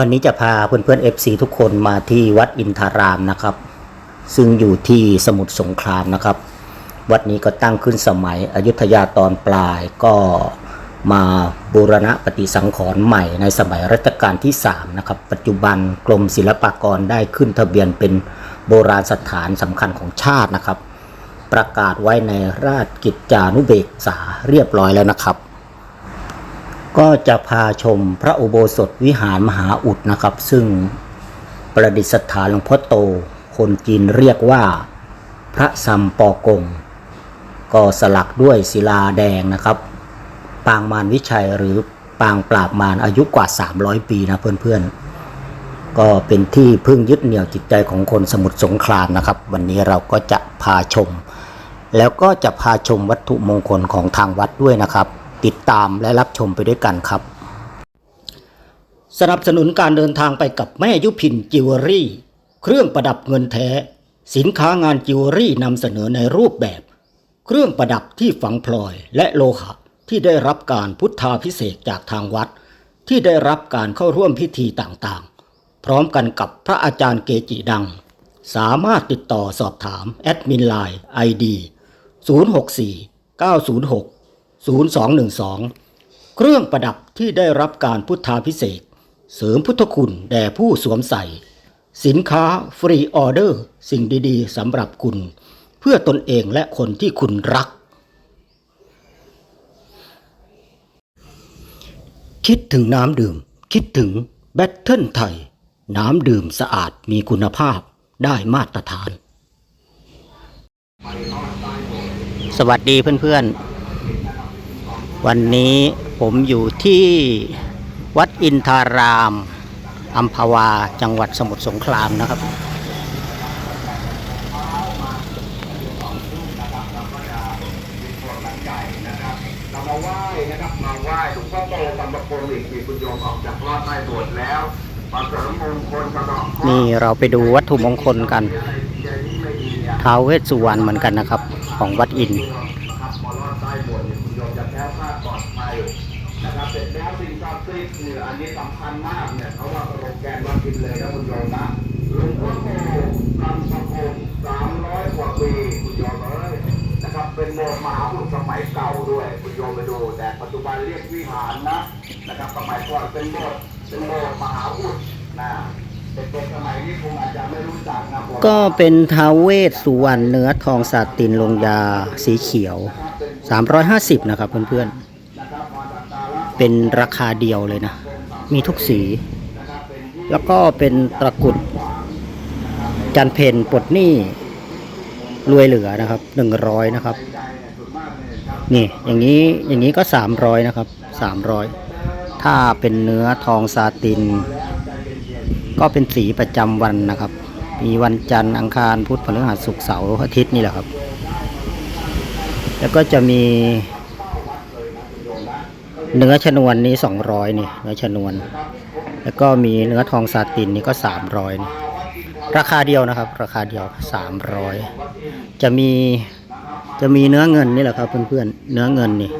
วันนี้จะพาเพื่อนๆ FC ทุกคนมาที่วัดอินทารามนะครับ ซึ่งอยู่ที่สมุทรสงครามนะครับ วัดนี้ก็ตั้งขึ้นสมัยอยุธยาตอนปลายก็มาบูรณะปฏิสังขรณ์ใหม่ในสมัยรัชกาลที่ 3 นะครับ ปัจจุบันกรมศิลปากรได้ขึ้นทะเบียนเป็นโบราณสถานสำคัญของชาตินะครับ ประกาศไว้ในราชกิจจานุเบกษาเรียบร้อยแล้วนะครับ ก็จะพาชมพระอุโบสถวิหารมหาอุดนะครับ ซึ่งประดิษฐานหลวงพ่อโต คนจีนเรียกว่า พระซัมปอกง ก็สลักด้วยศิลาแดงนะครับ ปางมารวิชัยหรือปางปราบมารอายุกว่า 300 ปีนะเพื่อนๆ ก็เป็นที่พึ่งยึดเหนี่ยวจิตใจของคนสมุทรสงครามนะครับ วันนี้เราก็จะพาชม แล้วก็จะพาชมวัตถุมงคลของทางวัดด้วยนะครับ ติดตามและรับชมไปด้วยกันครับ สนับสนุนการเดินทางไปกับแม่ยุพินจิวเวลรี่ เครื่องประดับเงินแท้ สินค้างานจิวเวลรี่นำเสนอในรูปแบบ เครื่องประดับที่ฝังพลอยและโลหะที่ได้รับการพุทธาพิเศษจากทางวัด ที่ได้รับการเข้าร่วมพิธีต่างๆ พร้อมกันกับพระอาจารย์เกจิดัง สามารถติดต่อสอบถาม แอดมินไลน์ ID 064 906 0212 เครื่องประดับที่ได้รับการพุทธาพิเศษ เสริมพุทธคุณแด่ผู้สวมใส่ สินค้าฟรีออเดอร์ สิ่งดีๆสำหรับคุณ เพื่อตนเองและคนที่คุณรัก คิดถึงน้ำดื่ม คิดถึงแบตเทิลไทย น้ำดื่มสะอาดมีคุณภาพได้มาตรฐาน สวัสดีเพื่อนๆ วันนี้ผมอยู่ที่วัดอินทารามอัมพวาจังหวัดสมุทรสงครามนะครับเรามาไหว้นะครับมาไหว้หลวงพ่อโตบรรพพงศ์อีกมีคุณโยมออกจากรอดใต้โบสถ์แล้วมาเสริมมงคลสะเดาะเคราะห์ นี่เราไปดูวัตถุมงคลกันใจนี้ไม่ดีเนี่ยท้าวเวสสุวรรณเหมือนกันนะครับ ของวัดอินทร์ คลาดปลอดภัยนะครับเสร็จแล้วสิ่งศักดิ์สิทธิ์เนี่ยอันนี้สำคัญมากเนี่ยเขาว่าโปรแกรมวัดอินเลยนะคุณโยมนะหลวงพ่อโตกำสะพงสามร้อยกว่าปีคุณโยมเอ้ยนะครับเป็นโบสถ์มหาบุตรสมัยเก่าด้วยคุณโยมไปดูแต่ปัจจุบันเรียกวิหารนะนะครับสมัยก่อนเป็นโบสถ์เป็นโบสถ์มหาบุตรนะเด็นสมัยนี้ผมอาจจะไม่รู้จักนะก็เป็นทาวเวสสุวรรณเนื้อทองสาตินลงยาสีเขียว 350 นะครับเพื่อนๆ เป็นราคาเดียวเลยนะ มีทุกสี แล้วก็เป็นตะกรุด จันเพนปลดหนี้รวยเหลือนะครับ100นะครับ นี่อย่างนี้อย่างนี้ก็300นะครับ300ถ้าเป็นเนื้อทองซาติน ก็เป็นสีประจำวันนะครับ มีวันจันทร์อังคารพุธพฤหัสศุกร์เสาร์อาทิตย์นี่แหละครับ แล้วก็จะมี เนื้อชนวนนี้สองร้อยนี่เนื้อชนวน แล้วก็มีเนื้อทองซาตินนี่ก็สามร้อยนี่ราคาเดียวนะครับ ราคาเดียวสามร้อยจะมีจะมีเนื้อเงินนี่แหละครับเพื่อนๆเนื้อเงินนี่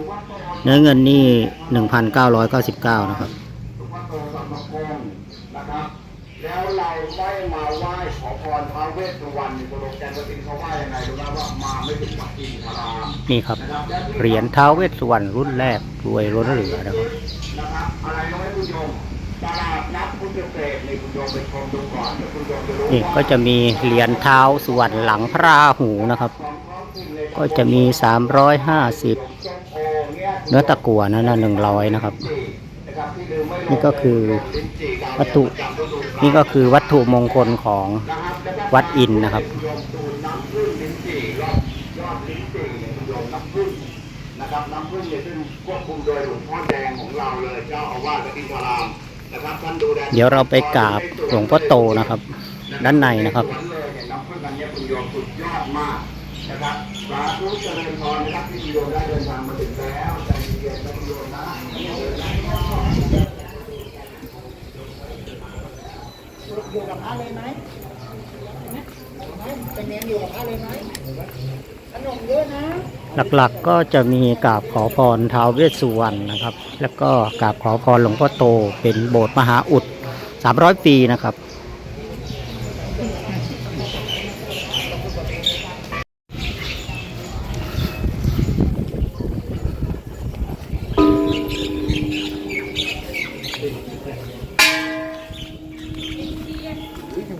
เนื้อเงินนี่หนึ่งพันเก้าร้อยเก้าสิบเก้านะครับแล้วเราไม่มาไหว้ขอพรท้าวเวสสุวรรณ โปรแกรมวัดอินเขาว่ายังไงรู้ไหมว่ามาไม่ถึงวัดอินทรามนี่ครับ เหรียญท้าวเวสสุวรรณรุ่นแรกรวยล้นเหลือนะครับนะครับอะไรรู้ไหมคุณโยมตลาดนัดพุทธเศษนี่คุณโยมไปชมดูก่อนเดี๋ยวคุณโยมจะรู้นี่ว่าก็จะมีเหรียญเท้าสุวรรณหลังพระราหูนะครับ ก็จะมี 350ส้มโอเนี่ยเนื้อตะกั่วนั่นนะหนึ่งร้อยนะครับน นี่ก็คือลิ้นจี่ดำวัตถุนี่ก็คือวัตถุมงคลของนะครับแล้วก็วัดอินทร์นะครับโยมดูน้ำพึ่งลิ้นจี่ยอดยอดลิ้นจี่เนี่ยคุณโยมน้ำพึ่งนะครับน้ำพึ่งเนี่ยซึ่งควบคุมโดยหลวงพ่อแดงของเราเลยเจ้าอาวาสวัดอินทรามนะครับท่านดูแลเดี๋ยวเราไปกราบหลวงพ่อโตนะครับ ด้านในนะครับสวนเลยเนี่ยน้ำพึ่งอันเนี้ยคุณโยมสุดยอดมากนะครับสาธุเจริญพรนะครับที่คุณโยมได้เดินทางมาถึงแล้วใจเย็นๆนะคุณโยมนะ อยู่กับพระเลยไหมเป็นเนรอยู่กับพระเลยไหมขนมเยอะนะ หลักๆก็จะมีกราบขอพรท้าวเวสสุวรรณนะครับ แล้วก็กราบขอพรหลวงพ่อโตเป็นโบสถ์มหาอุด300 ปีนะครับ น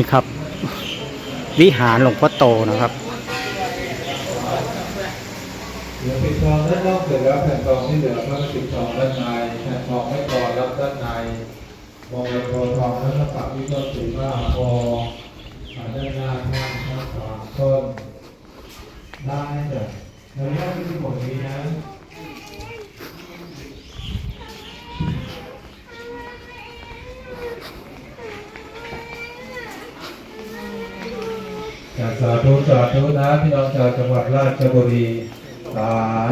ี่ครับ วิหารหลวงพ่อโตนะครับ เหลือปิดทองด้านนอกเสร็จแล้วแผ่นทองที่เหลือก็ปิดทองด้านในแผ่นทองไม่พอรับด้านในมองไปโพทองนั้นปักวิโรจน์สีว่าพอด้านหน้าข้างข้างขวาต้นได้จ้ะในรอบที่หมดนี้นะอย่าสาธุสาธุนะพี่น้องชาวจังหวัดราชบุรี สา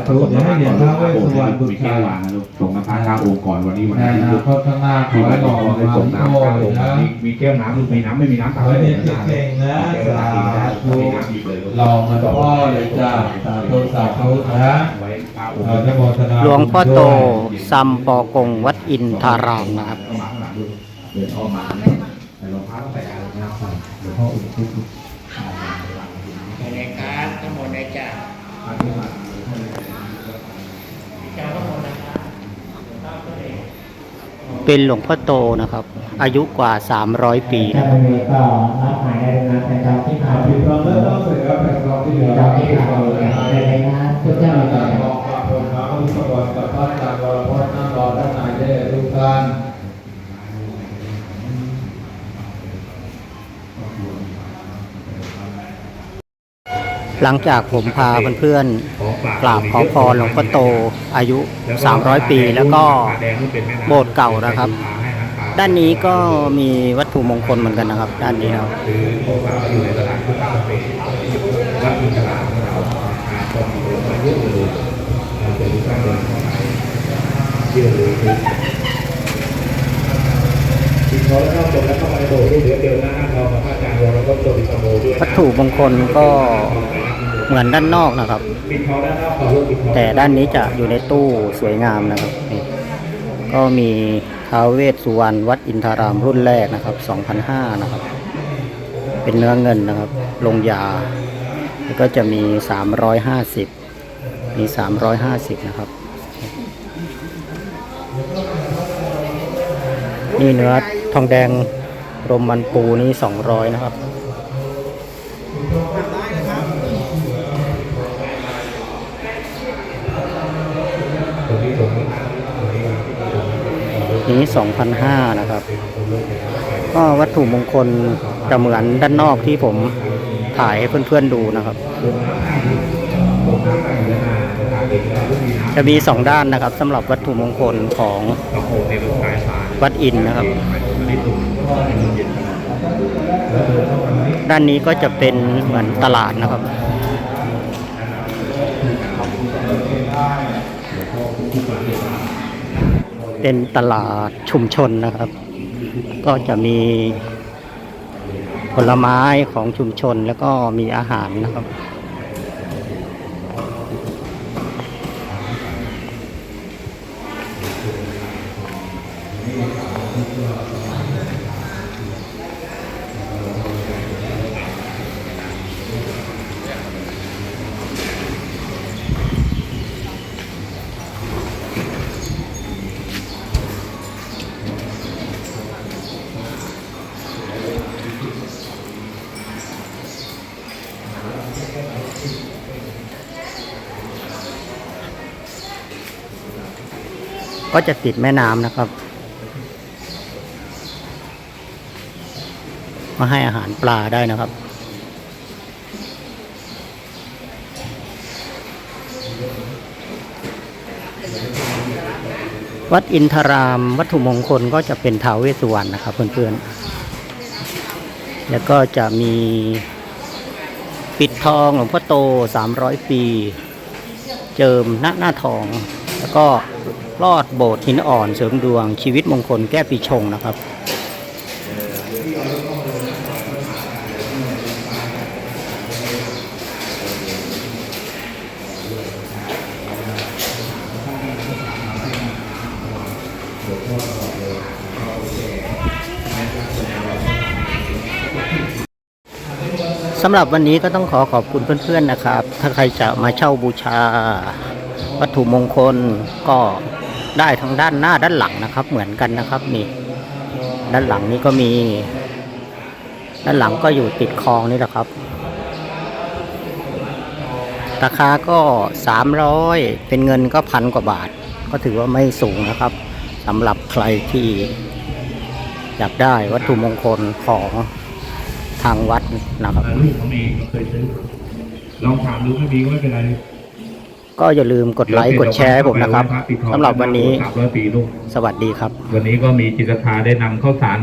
ธุเดี๋ยวให้เหรียญพระเวสสุวรรณบุตรมีชัแก้ยววางนะลูกส่งน้ำพระเก้าองค์ก่อนวันนี้วันในนี้อนาลูกคตข้างหน้าขอที่ให้วัดหล่อบอกมาได้ส่งที่น้ำโตเก้าเลอยงค์นะมีมีแก้วน้ำลูกมีน้ำไม่มีน้ำขอให้เรียนเก่งๆนะแก้วสาน้ำดีนะธุไม่มีน้ำดีเลยหล่อมาพ่อเลยจ้าสาธุสาธุนะไว้เก้าองค์เราจะโมทนาหลวงพ่อโตซัมปอกงวัดอินทารามนะครับเข้ามาข้างหลังลูกเดินเข้ามาแต่รองเท้าต้องใส่อะไรนะครับหลวงพ่ออุ่นทุกข์ในการทั้งหมดในจ่าจ่าทั้งหมดนะครับ เป็นหลวงพ่อโตนะครับ อายุกว่า 300 ปีนะถ้าไม่มีก็รับหมายได้เลยนะเป็นดาวที่ผ่าน ปิดทองด้านนอกเสร็จแล้วแผ่นทองที่เหลือ ดาวที่ผ่านเลยเลยนะพระเจ้า จา จะ กทองมาคนมาพุทธบริษัทพระอาจารย์วรพจน์นั่งรอด้านในได้ทุกท่าน หลังจากผมพาเพื่อนๆกราบขอพรหลวงพ่อโตอายุ 300 ปี แล้วก็โบสถ์เก่านะครับ ด้านนี้ก็มีวัตถุมงคลเหมือนกันนะครับ ด้านนี้ครับวัตถุมงคลก็ เหมือนด้านนอกนะครับ แต่ด้านนี้จะอยู่ในตู้สวยงามนะครับนี่ก็มีท้าวเวสสุวรรณวัดอินทารามรุ่นแรกนะครับ2005นะครับ เป็นเนื้อเงินนะครับ ลงยา แล้วก็จะมี 350 มี 350 นะครับ นี่เนื้อทองแดงรมมันปูนี่ 200 นะครับ ตรงนี้ตรงนี้ นี้ 2,500 นะครับ ก็วัตถุมงคลจะเหมือนด้านนอกที่ผมถ่ายให้เพื่อนๆดูนะครับ จะมีสองด้านนะครับสำหรับวัตถุมงคลของวัดอินนะครับ ด้านนี้ก็จะเป็นเหมือนตลาดนะครับ เป็นตลาดชุมชนนะครับ ก็จะมีผลไม้ของชุมชนแล้วก็มีอาหารนะครับ ก็จะติดแม่น้ำนะครับมาให้อาหารปลาได้นะครับ วัดอินทรามวัตถุมงคลก็จะเป็นท้าวเวสสุวรรณนะครับเพื่อนๆ แล้วก็จะมีปิดทองหลวงพ่อโต 300 ปี เจิมหน้าหน้าทอง แล้วก็ ลอดโบสถ์หินอ่อนเสริมดวงชีวิตมงคลแก้ปีชงนะครับ สำหรับวันนี้ก็ต้องขอขอบคุณเพื่อนๆนะครับ ถ้าใครจะมาเช่าบูชาวัตถุมงคลก็ ได้ทั้งด้านหน้าด้านหลังนะครับ เหมือนกันนะครับนี่ ด้านหลังนี้ก็มี ด้านหลังก็อยู่ติดคลองนี่แหละครับ ราคาก็300เป็นเงินก็พันกว่าบาท ก็ถือว่าไม่สูงนะครับสำหรับใครที่อยากได้วัตถุมงคลของทางวัดนะครับลูกเขามีเขาเคยซื้อลองถามดูไม่มีก็ไม่เป็นไร ก็อย่าลืมกดไลค์กดแชร์ให้ผมนะครับสำหรับวันนี้สามร้อยปีลูกสวัสดีครับ วันนี้ก็มีจิตรศรัทธาได้นำข้าวสาร